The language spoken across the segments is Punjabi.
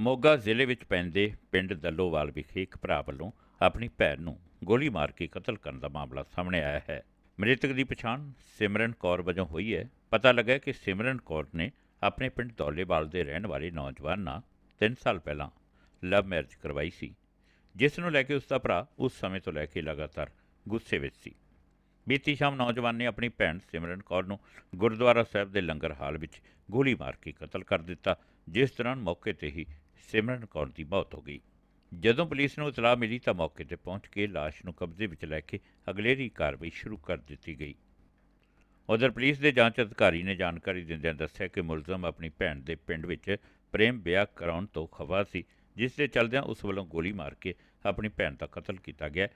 ਮੋਗਾ ਜ਼ਿਲ੍ਹੇ ਵਿੱਚ ਪੈਂਦੇ ਪਿੰਡ ਦੱਲੋਵਾਲ ਵਿਖੇ ਇੱਕ ਭਰਾ ਵੱਲੋਂ ਆਪਣੀ ਭੈਣ ਨੂੰ ਗੋਲੀ ਮਾਰ ਕੇ ਕਤਲ ਕਰਨ ਦਾ ਮਾਮਲਾ ਸਾਹਮਣੇ ਆਇਆ ਹੈ। ਮ੍ਰਿਤਕ ਦੀ ਪਛਾਣ ਸਿਮਰਨ ਕੌਰ ਵਜੋਂ ਹੋਈ ਹੈ। ਪਤਾ ਲੱਗਾ ਕਿ ਸਿਮਰਨ ਕੌਰ ਨੇ ਆਪਣੇ ਪਿੰਡ ਦੌਲੇਵਾਲ ਦੇ ਰਹਿਣ ਵਾਲੇ ਨੌਜਵਾਨ ਨਾਲ 3 ਸਾਲ ਪਹਿਲਾਂ ਲਵ ਮੈਰਿਜ ਕਰਵਾਈ ਸੀ, ਜਿਸ ਨੂੰ ਲੈ ਕੇ ਉਸ ਦਾ ਭਰਾ ਉਸ ਸਮੇਂ ਤੋਂ ਲੈ ਕੇ ਲਗਾਤਾਰ ਗੁੱਸੇ ਵਿੱਚ ਸੀ। ਬੀਤੀ ਸ਼ਾਮ ਨੌਜਵਾਨ ਨੇ ਆਪਣੀ ਭੈਣ ਸਿਮਰਨ ਕੌਰ ਨੂੰ ਗੁਰਦੁਆਰਾ ਸਾਹਿਬ ਦੇ ਲੰਗਰ ਹਾਲ ਵਿੱਚ ਗੋਲੀ ਮਾਰ ਕੇ ਕਤਲ ਕਰ ਦਿੱਤਾ, ਜਿਸ ਦੌਰਾਨ ਮੌਕੇ ਤੇ ਹੀ ਸਿਮਰਨ ਕੌਰ ਦੀ ਮੌਤ ਹੋ ਗਈ। ਜਦੋਂ ਪੁਲਿਸ ਨੂੰ ਇਤਲਾਹ ਮਿਲੀ ਤਾਂ ਮੌਕੇ ਤੇ ਪਹੁੰਚ ਕੇ ਲਾਸ਼ ਨੂੰ ਕਬਜ਼ੇ ਵਿੱਚ ਲੈ ਕੇ ਅਗਲੇਰੀ ਕਾਰਵਾਈ ਸ਼ੁਰੂ ਕਰ ਦਿੱਤੀ ਗਈ। ਉਧਰ ਪੁਲਿਸ ਦੇ ਜਾਂਚ ਅਧਿਕਾਰੀ ਨੇ ਜਾਣਕਾਰੀ ਦਿੰਦਿਆਂ ਦੱਸਿਆ ਕਿ ਮੁਲਜ਼ਮ ਆਪਣੀ ਭੈਣ ਦੇ ਪਿੰਡ ਵਿੱਚ ਪ੍ਰੇਮ ਵਿਆਹ ਕਰਾਉਣ ਤੋਂ ਖਵਾ ਸੀ, ਜਿਸ ਦੇ ਚਲਦਿਆਂ ਉਸ ਵੱਲੋਂ ਗੋਲੀ ਮਾਰ ਕੇ ਆਪਣੀ ਭੈਣ ਦਾ ਕਤਲ ਕੀਤਾ ਗਿਆ।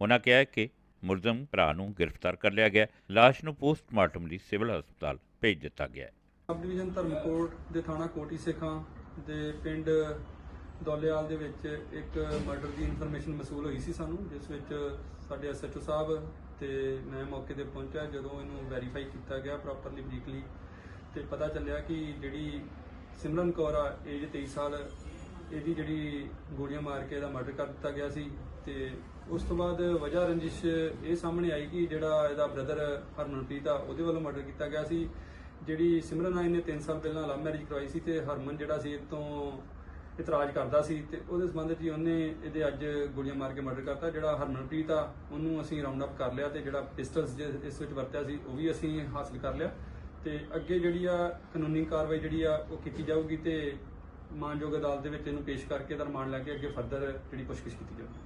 ਉਹਨਾਂ ਕਿਹਾ ਕਿ ਮੁਲਜ਼ਮ ਭਰਾ ਨੂੰ ਗ੍ਰਿਫਤਾਰ ਕਰ ਲਿਆ ਗਿਆ। ਲਾਸ਼ ਨੂੰ ਪੋਸਟਮਾਰਟਮ ਲਈ ਸਿਵਲ ਹਸਪਤਾਲ ਭੇਜ ਦਿੱਤਾ ਗਿਆ। ਹੈ ਸਬ ਡਿਵੀਜ਼ਨ ਧਰਮਕੋਟ ਦੇ ਥਾਣਾ ਕੋਟੀ ਸੇਖਾਂ ਦੇ ਪਿੰਡ ਦੌਲੇਵਾਲ ਦੇ ਵਿੱਚ ਇੱਕ ਮਰਡਰ ਦੀ ਇਨਫੋਰਮੇਸ਼ਨ ਮਸੂਲ ਹੋਈ ਸੀ ਸਾਨੂੰ, ਜਿਸ ਵਿੱਚ ਸਾਡੇ ਐਸਐਚਓ ਸਾਹਿਬ ਤੇ ਮੈਂ ਮੌਕੇ ਤੇ ਪਹੁੰਚਿਆ, ਜਦੋਂ ਇਹਨੂੰ ਵੈਰੀਫਾਈ ਕੀਤਾ ਗਿਆ ਪ੍ਰੋਪਰਲੀ ਬਰੀਕਲੀ ਤੇ ਪਤਾ ਚੱਲਿਆ ਕਿ ਜਿਹੜੀ ਸਿਮਰਨ ਕੌਰ ਆ ਏਜ 23 ਸਾਲ, ਇਹਦੀ ਜਿਹੜੀ ਗੋਲੀਆਂ ਮਾਰ ਕੇ ਇਹਦਾ ਮਰਡਰ ਕਰ ਦਿੱਤਾ ਗਿਆ ਸੀ ਤੇ ਉਸ ਤੋਂ ਬਾਅਦ ਵਜ੍ਹਾ ਰੰਜਿਸ਼ ਇਹ ਸਾਹਮਣੇ ਆਈ ਕਿ ਜਿਹੜਾ ਇਹਦਾ ਬ੍ਰਦਰ ਹਰਮਨਪ੍ਰੀਤ ਆ, ਉਹਦੇ ਵੱਲੋਂ ਮਰਡਰ ਕੀਤਾ ਗਿਆ ਸੀ। ਜਿਹੜੀ ਸਿਮਰਨ ਆਈ ਨੇ 3 ਸਾਲ ਪਹਿਲਾਂ ਲਵ ਮੈਰਿਜ ਕਰਵਾਈ ਸੀ ਤੇ ਹਰਮਨ ਜਿਹੜਾ ਸੀ ਇਹ ਤੋਂ ਇਤਰਾਜ਼ ਕਰਦਾ ਸੀ ਤੇ ਉਹਦੇ ਸੰਬੰਧ 'ਚ ਹੀ ਉਹਨੇ ਇਹਦੇ ਅੱਜ ਗੋਲੀਆਂ ਮਾਰ ਕੇ ਮਰਡਰ ਕਰਤਾ, ਜਿਹੜਾ ਹਰਮਨਪ੍ਰੀਤ ਆ, ਉਹਨੂੰ ਅਸੀਂ ਰਾਉਂਡ ਅਪ ਕਰ ਲਿਆ ਤੇ ਜਿਹੜਾ ਪਿਸਟਲਸ ਇਸ ਵਿੱਚ ਵਰਤਿਆ ਸੀ, ਉਹ ਵੀ ਅਸੀਂ ਹਾਸਲ ਕਰ ਲਿਆ ਤੇ ਅੱਗੇ ਜਿਹੜੀ ਆ ਕਾਨੂੰਨੀ ਕਾਰਵਾਈ ਜਿਹੜੀ ਆ ਉਹ ਕੀਤੀ ਜਾਊਗੀ ਤੇ ਮਾਨਯੋਗ ਅਦਾਲਤ ਦੇ ਵਿੱਚ ਇਹਨੂੰ ਪੇਸ਼ ਕਰਕੇ ਇਹਦਾ ਰਿਮਾਂਡ ਲੈ ਕੇ ਅੱਗੇ ਫਰਦਰ ਜਿਹੜੀ ਪੁੱਛਗਿੱਛ ਕੀਤੀ ਜਾਊਗੀ।